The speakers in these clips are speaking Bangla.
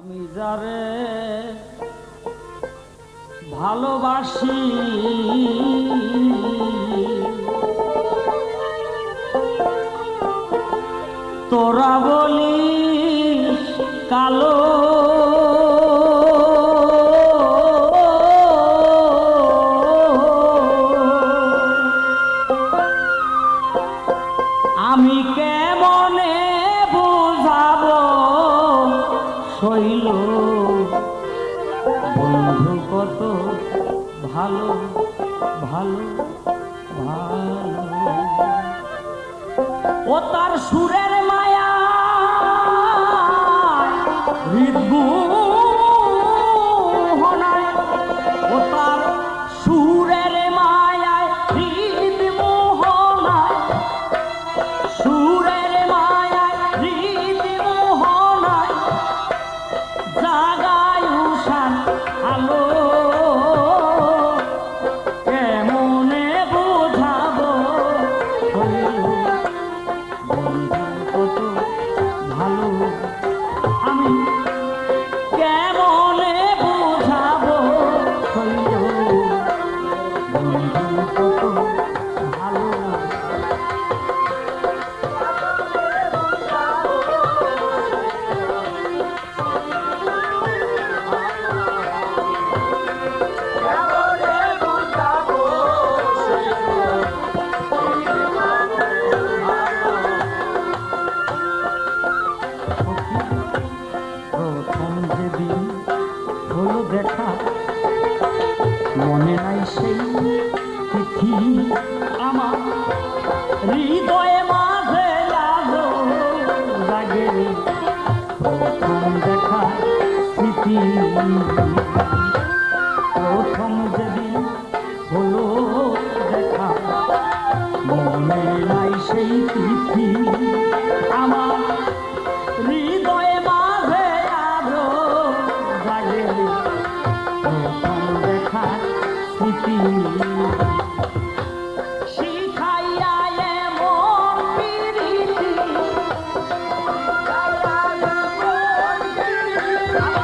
আমি যারে ভালোবাসি তোরা সইল বন্ধু কত ভালো ভালো ভালো। ও তার সুরের মায়া হৃদয় 嗯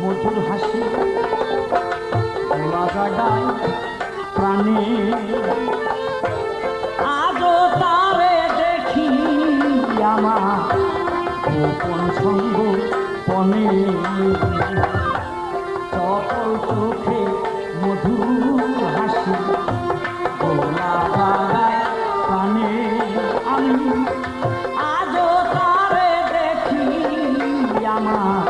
মধুর হাসি লাগাডাই প্রাণে। আজও তারে দেখি আমার সঙ্গ পনে চপল চোখে मा